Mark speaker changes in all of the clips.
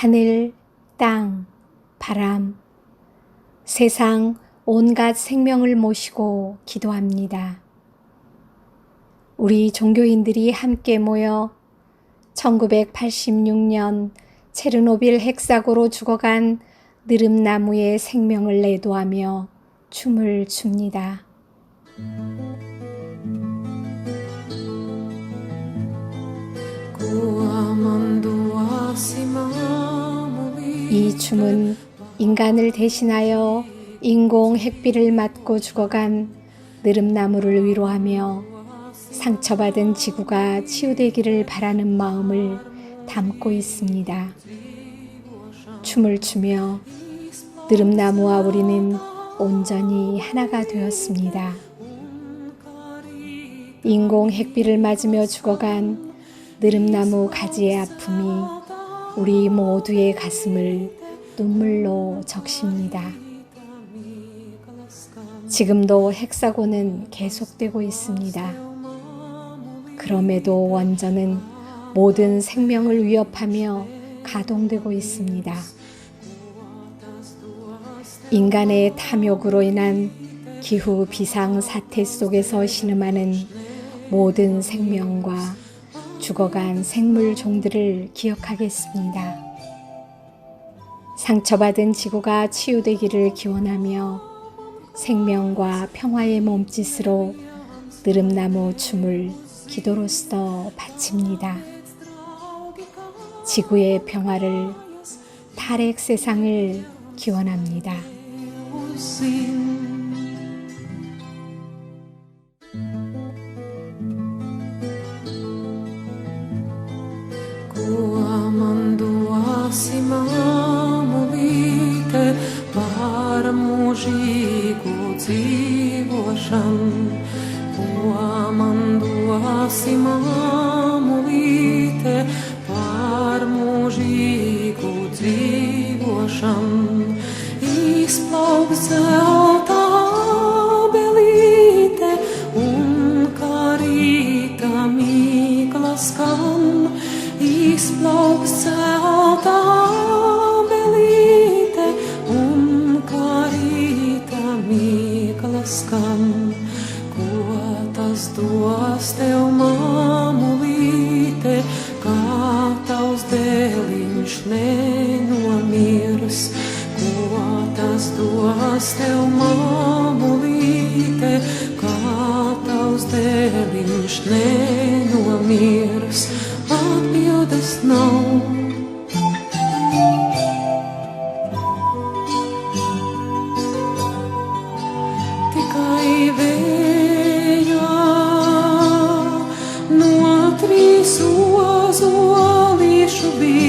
Speaker 1: 하늘, 땅, 바람, 세상 온갖 생명을 모시고 기도합니다. 우리 종교인들이 함께 모여 1986년 체르노빌 핵사고로 죽어간 느릅나무의 생명을 내도하며 춤을 춥니다. 이 춤은 인간을 대신하여 인공 핵비를 맞고 죽어간 느릅나무를 위로하며 상처받은 지구가 치유되기를 바라는 마음을 담고 있습니다. 춤을 추며 느릅나무와 우리는 온전히 하나가 되었습니다. 인공 핵비를 맞으며 죽어간 느릅나무 가지의 아픔이 우리 모두의 가슴을 눈물로 적십니다. 지금도 핵사고는 계속되고 있습니다. 그럼에도 원전은 모든 생명을 위협하며 가동되고 있습니다. 인간의 탐욕으로 인한 기후 비상 사태 속에서 신음하는 모든 생명과 죽어간 생물 종들을 기억하겠습니다. 상처받은 지구가 치유되기를 기원하며 생명과 평화의 몸짓으로 느릅나무 춤을 기도로서 바칩니다. 지구의 평화를 탈핵 세상을 기원합니다.
Speaker 2: mūžīgu dzīvošanu, ko man dosi māmulīte par mūžīgu dzīvošanu. Izplauks zelta kurš nenomirs, atbildes nav. Trīs ozolīšu bija.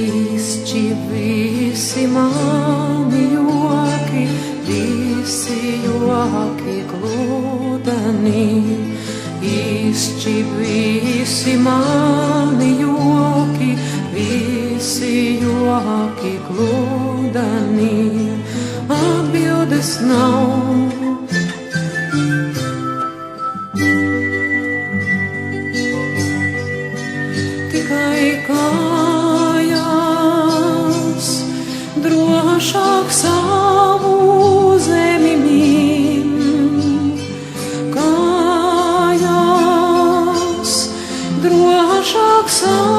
Speaker 2: Estivesse Manioque, Vissioque, Glodani, So.